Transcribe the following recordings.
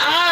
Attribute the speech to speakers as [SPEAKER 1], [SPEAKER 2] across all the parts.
[SPEAKER 1] Ah!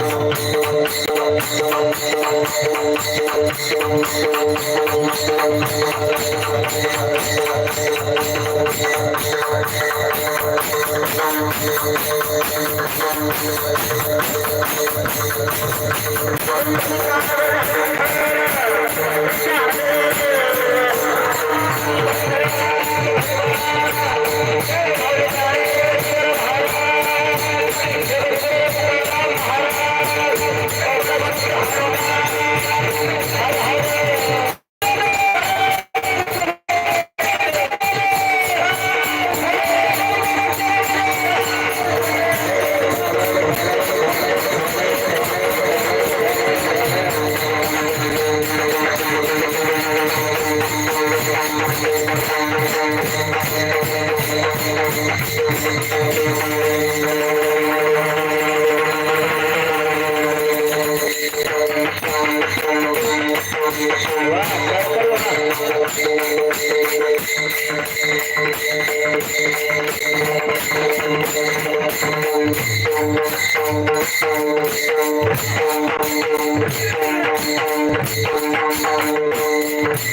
[SPEAKER 1] Yeah.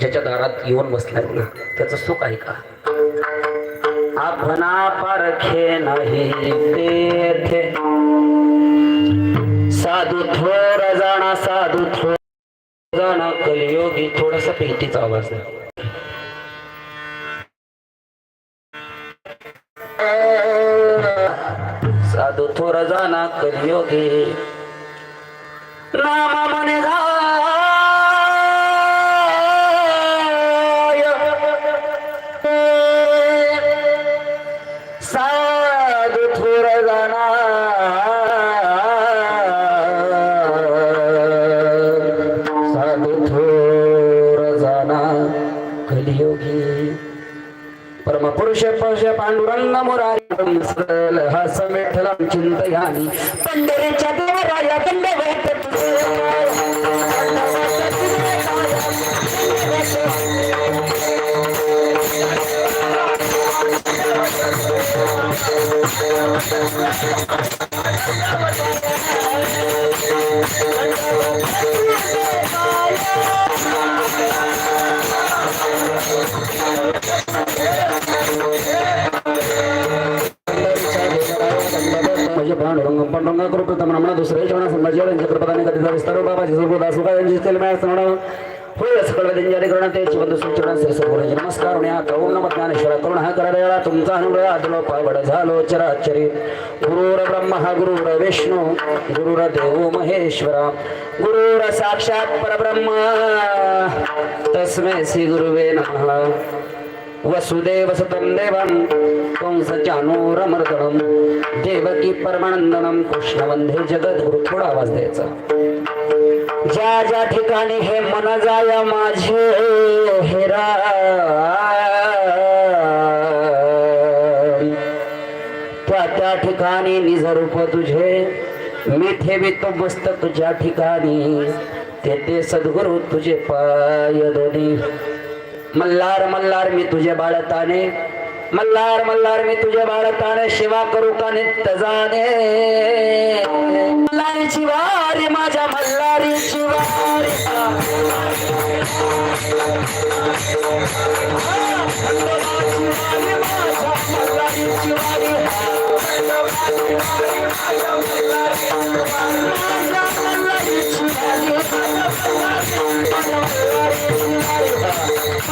[SPEAKER 1] ज्याच्या दारात येऊन बसलाय ना त्याचं सुख आहे का? अपना परखे नाही तेथे. साधू थोर जाणा साधू थोर जाणा कलयोगी थोडस पेटीचा आवाज आहे साधू थोर जाणा कलयोगी. नामा म्हणे योगी। परमपुरुष पुरुष पांडुरंग मुरारी सरल हस मेठला चिंतयानी। पंढरीच्या देवराया दंडवत Thank पांडुरंग पांडुरंगा कृपा तमनमना दुसरे जेवणा संभाजीवर यांच्या कृपदाने कधीचा विस्तार बाबाजी सुखदा सुखा यांची तेल मॅ सणा होय सकळ वेदिंजारी करुणा ते चिवंत सुचरण श्री सद्गुरूंचे नमस्कार उण्या कौन नम ज्ञानेश्वर करुण हा करायला तुमचा अनुग्रह आदलो पावड झालो चराचरी गुरुर हा गुरुर विष्णू गुरुर देव महेश्वरा गुरुर साक्षात परब्रह्म तस्मै श्री गुरुवे नमः वसुदेव सुतं देवं कंसचानूरमर्दनं देवकी परमानंदनम कृष्ण वंदे जगद्गुरु थोडा आवाज द्यायचा ज्या ज्या ठिकाणी हे मन जाय माझे हेरा त्या त्या ठिकाणी निजरूप तुझे मी ठेवितो मस्तक ज्या ठिकाणी ते ते सद्गुरु तुझे पाय दोन्ही मल्हार मल्हार मी तुझे बाळताने. मल्हार मल्हार मी तुझे बाळताने. शिवा करू का नित्य जाणे मल्हारीची वारी माझ्या मल्हारीची वारी.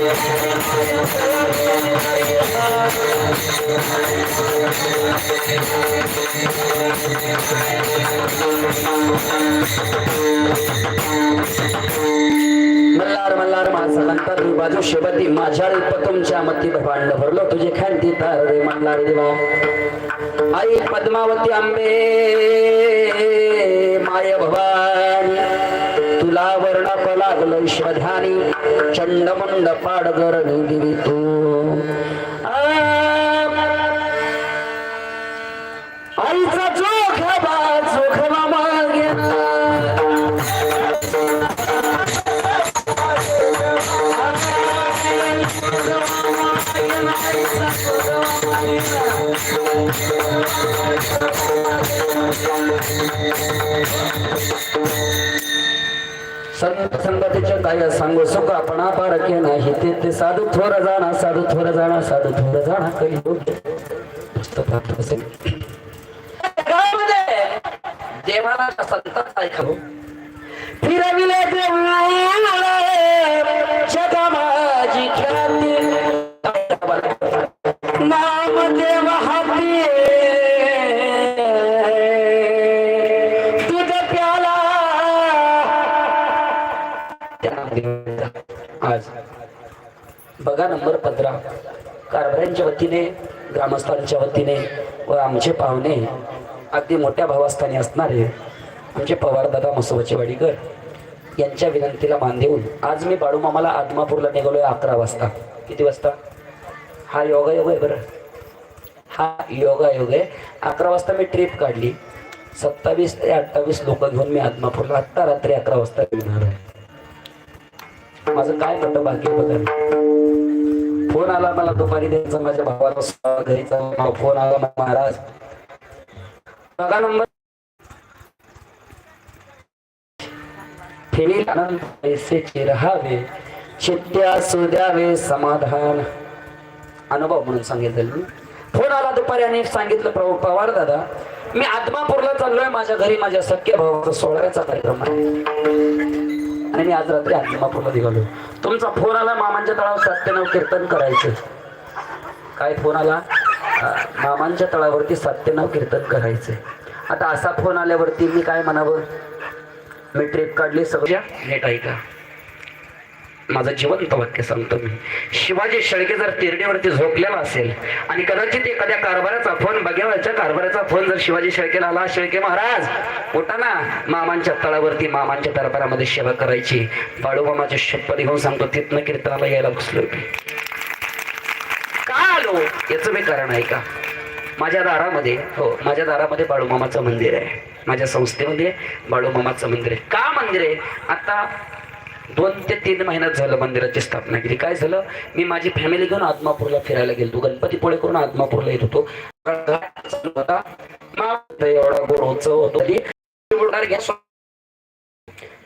[SPEAKER 1] मल्हार मल्हार माझा नंतर मी बाजू शेवटी माझ्या तुमच्या मती भांड भरलो. तुझे खांती तार रे मल्हार देवा. आई पद्मावती आंबे माय भवानी. तुला वर्णप लागलं श्रद्धानी. चंडमंड पाडगर दिवी तू संत संगतीचे काय सांगू सुख आपण पारखे नाही ते ते साधू थोर जाणा साधू थोर जाणा साधू थोर जाणा. काही पुस्तक प्राप्त असेल देवाला संतांचा ऐकावं हो? फिरविले देवळे जगा ख्याती. नाम देव हाती. आज. बघा नंबर पंधरा. कारभाऱ्यांच्या वतीने ग्रामस्थांच्या वतीने व आमचे पाहुणे अगदी मोठ्या भावास्थानी असणारे आमचे पवारदादा मसोबाचे वाडीकर यांच्या विनंतीला मान देऊन आज मी बाळूमामाला आदमापूरला निघालोय अकरा वाजता. किती वाजता? हा योगा योग आहे बरं. हा योगा योग आहे. अकरा वाजता मी ट्रिप काढली. सत्तावीस ते अठ्ठावीस लोक घेऊन मी आदमापूरला आत्ता रात्री अकरा वाजता येणार आहे. माझं काय मोठं भाग्य बदल फोन आला मला दुपारी द्यायचा माझ्या भावाला घरीचा फोन आला महाराज. बघा नंबर. ठेवी आनंद पैसेचे राहावे चित्त्या सुद्यावे समाधान. अनुभव म्हणून सांगितलं मी. फोन आला दुपारी आणि सांगितलं प्रभू पवार दादा मी आत्मापूरला चाललोय माझ्या घरी माझ्या सख्य भावाचा सोहळ्याचा कार्यक्रम आहे. आणि मी आज रात्री आत्मापूरला निघालो तुमचा फोन आला मामांच्या तळावर सत्यनाव कीर्तन करायचं. काय फोन आला? मामांच्या तळावरती सत्यनाव कीर्तन करायचंय आता असा फोन आल्यावरती मी काय म्हणावं? मी ट्रिप काढली सगळ्या नेट ऐका. माझं जिवंत वाक्य सांगतो मी. शिवाजी शेळके जर तिरडीवरती झोपलेला असेल आणि कदाचित एखाद्या कारभाराचा फोन बघेवाच्या कारभाराचा फोन जर शिवाजी शेळकेला आला शेळके महाराज उठा ना मामांच्या तळावरती मामांच्या दरबारामध्ये सेवा करायची. बाळूमामाच्या शपथ घेऊन सांगतो तिथनं कीर्तनाला यायला बसलो मी. का आलो? याचं मी कारण आहे का? माझ्या दारामध्ये हो माझ्या दारामध्ये बाळूमामाचं मंदिर आहे. माझ्या संस्थेमध्ये बाळूमामाचं मंदिर आहे. का मंदिर आहे? आता दोन ते तीन महिन्यात झालं मंदिराची स्थापना केली. काय झालं? मी माझी फॅमिली घेऊन आदमापूरला फिरायला गेलो. गणपतीपुळे करून आदमापूरला येत होतो. एवढा गोड उत्सव होतो. गॅस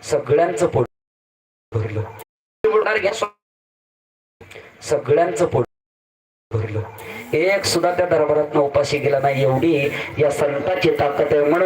[SPEAKER 1] सगळ्यांचं पोट भरलं. गॅस सगळ्यांचं पोट भरलं. एक सुद्धा त्या दरबारात उपाशी गेला नाही. एवढी या संतांची ताकद आहे. म्हणून